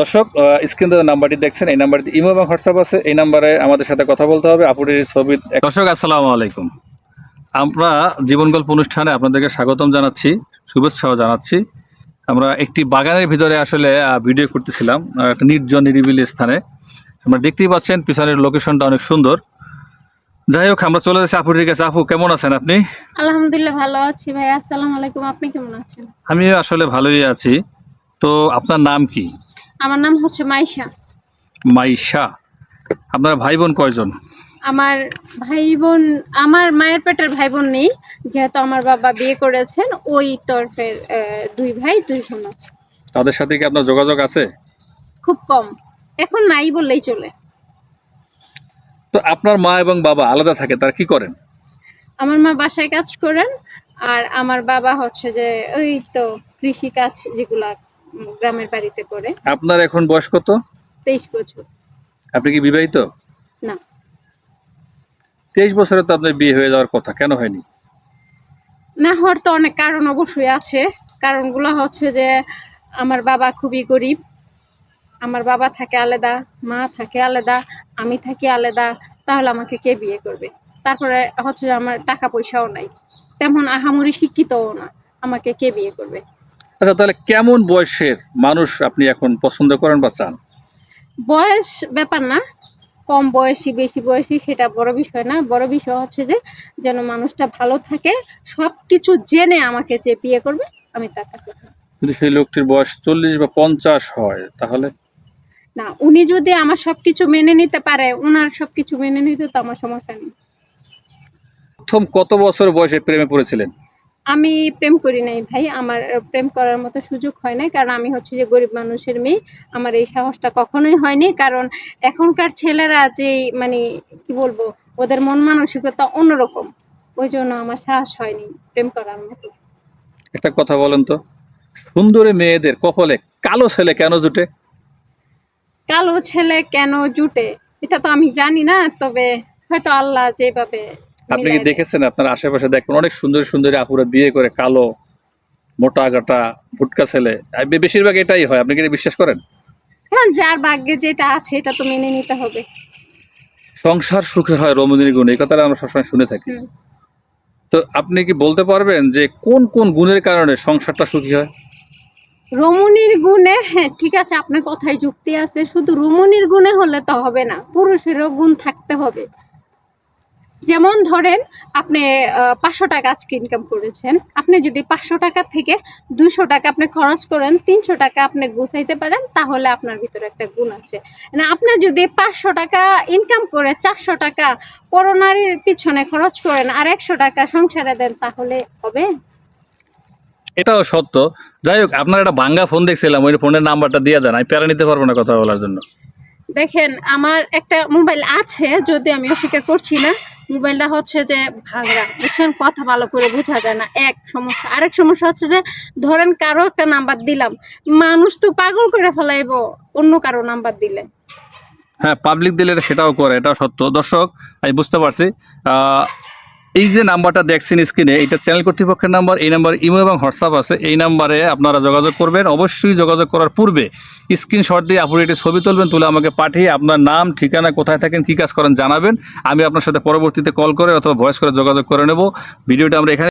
দর্শক স্ক্রিন নাম্বারটি দেখছেন এই নাম্বারটি ইমো এবং হোয়াটসঅ্যাপ আছে এই নাম্বারে আমাদের সাথে কথা বলতে হবে। আপুটির ছবি দর্শক আসসালামু আলাইকুম। আমরা জীবন গল্প অনুষ্ঠানে আপনাদেরকে স্বাগতম জানাচ্ছি শুভেচ্ছাও জানাচ্ছি। আমরা একটি বাগানের ভিতরে আসলে আহ, ভিডিও করতেছিলাম একটা নির্জন নিরিবিলি স্থানে। আমরা দেখতেই পাচ্ছেন পিছনের লোকেশনটা অনেক সুন্দর। যাই হোক আমরা চলে যাচ্ছি আপুটির কাছে। আপু কেমন আছেন আপনি? আলহামদুলিল্লাহ ভালো আছি ভাই আসসালামু আলাইকুম আপনি কেমন আছেন? আমি আসলে ভালোই আছি। তো আপনার নাম কি? আমার নাম হচ্ছে মাইশা। মাইশা। আপনার ভাই বোন কয়জন? আমার ভাই বোন আমার মায়ের পেটের ভাই বোন নেই যেহেতু আমার বাবা বিয়ে করেছেন ওই তরফের দুই ভাই দুই বোন আছে। তাদের সাথে কি আপনার যোগাযোগ আছে? খুব কম। এখন নাই বললেই চলে। তো আপনার মা এবং বাবা আলাদা থাকে তারা কি করেন? আমার মা বাসায় কাজ করেন আর আমার বাবা হচ্ছে যে ওই তো কৃষি কাজ যেগুলা গ্রামের বাড়িতে করে আপনার এখন বয়স কত? তেইশ বছর। আপনি কি বিবাহিত? না। তেইশ বছরে তো আপনার বিয়ে হয়ে যাওয়ার কথা কেন হয়নি? না হওয়ার তো অনেক কারণ অবশ্যই আছে। কারণগুলো হচ্ছে যে আমার বাবা খুবই গরিব। আমার বাবা থাকে আলাদা মা থাকে আলাদা আমি থাকি আলাদা তাহলে আমাকে কে বিয়ে করবে? তারপরে হচ্ছে আমার টাকা পয়সাও নাই। তেমন আহামরি শিক্ষিতও না আমাকে কে বিয়ে করবে? আচ্ছা তাহলে কেমন বয়সের মানুষ আপনি এখন পছন্দ করেন বা চান? বয়স ব্যাপার না কম বয়সী বেশি বয়সী সেটা বড় বিষয় না। বড় বিষয় হচ্ছে যে যেন মানুষটা ভালো থাকে সব কিছু জেনে আমাকে যে বিয়ে করবে আমি তার কাছে যদি সেই লোকটির বয়স চল্লিশ বা পঞ্চাশ হয় তাহলে? না উনি যদি আমার সবকিছু মেনে নিতে পারে ওনার সবকিছু মেনে নিতে তো আমার সমস্যা নেই। প্রথম কত বছর বয়সে প্রেমে পড়েছিলেন? আমি প্রেম করি নাই ভাই আমার প্রেম করার মতো সুযোগ হয় নাই। কারণ আমি হচ্ছে যে গরিব মানুষের মেয়ে আমার এই সাহসটা কখনোই হয়নি। কারণ এখনকার ছেলেরা যে মানে কি বলব ওদের মন মানসিকতা অন্যরকম। ওই জন্য আমার সাহস হয়নি প্রেম করার মতো। একটা কথা বলেন তো সুন্দরী মেয়েদের কপালে কালো ছেলে কেন জুটে? কালো ছেলে কেন জুটে? এটা তো আমি জানি না তবে হয়তো আল্লাহ যেভাবে আপনি কি দেখেছেন আপনার আশেপাশে দেখবেন অনেক সুন্দর সুন্দরী আপুরা বিয়ে করে কালো মোটা গাটা ভুটকা ছেলে। বেশিরভাগ এটাই হয় আপনি কি বিশ্বাস করেন? হ্যাঁ যার ভাগ্যে যেটা আছে এটা তো মেনে নিতে হবে। সংসার সুখের হয় রমণীর গুণ এই কথাটা আমরা সবসময় শুনে থাকি। তো আপনি কি বলতে পারবেন যে কোন কোন গুণের কারণে সংসারটা সুখী হয়? রমণীর গুণে হ্যাঁ ঠিক আছে আপনার কথায় যুক্তি আছে শুধু রমণীর গুণে হলে তো হবে না পুরুষেরও গুণ থাকতে হবে। যেমন ধরেন আপনি পাঁচশো টাকা আজকে ইনকাম করেছেন আপনি যদি পাঁচশো টাকা থেকে দুইশো টাকা আপনি খরচ করেন তিনশো টাকা আপনি গুছাইতে পারেন তাহলে আপনার ভিতরে একটা গুণ আছে। না আপনি যদি পাঁচশো টাকা ইনকাম করে চারশো টাকা করোনারির পিছনে খরচ করেন আর একশো টাকা সংসারে দেন তাহলে হবে? এটাও সত্য। যাই হোক আপনার একটা ভাঙ্গা ফোন দেখছিলাম ওই ফোনের নাম্বারটা দিয়ে দেন আমি প্যারা নিতে পারব না কথা বলার জন্য। দেখেন আমার একটা মোবাইল আছে যদি আমি অস্বীকার করছি না মোবাইলটা হচ্ছে যে ভাঙা বুঝছেন? কথা ভালো করে বোঝা যায় না। এক সমস্যা, আরেক সমস্যা হচ্ছে যে ধরেন কারও একটা নাম্বার দিলাম, মানুষ তো পাগল করে ফেলাইবো, অন্য কারও নাম্বার দিলে। হ্যাঁ পাবলিক দিলে এটা সেটাও করে, এটাও সত্য। দর্শক, আমি বুঝতে পারছি। এই যে নাম্বারটা দেখছেন স্ক্রিনে, এটা চ্যানেল কর্তৃপক্ষের নাম্বার, এই নাম্বার ইমো এবং হোয়াটসঅ্যাপ আছে। এই নাম্বারে আপনারা যোগাযোগ করবেন। অবশ্যই যোগাযোগ করার পূর্বে স্ক্রিনশট দিয়ে আপনি একটি ছবি তুলবেন, তুলে আমাকে পাঠিয়ে আপনার নাম, ঠিকানা, কোথায় থাকেন, কী কাজ করেন জানাবেন। আমি আপনার সাথে পরবর্তীতে কল করে অথবা ভয়েস করে যোগাযোগ করে নেব। ভিডিওটা আমরা এখানে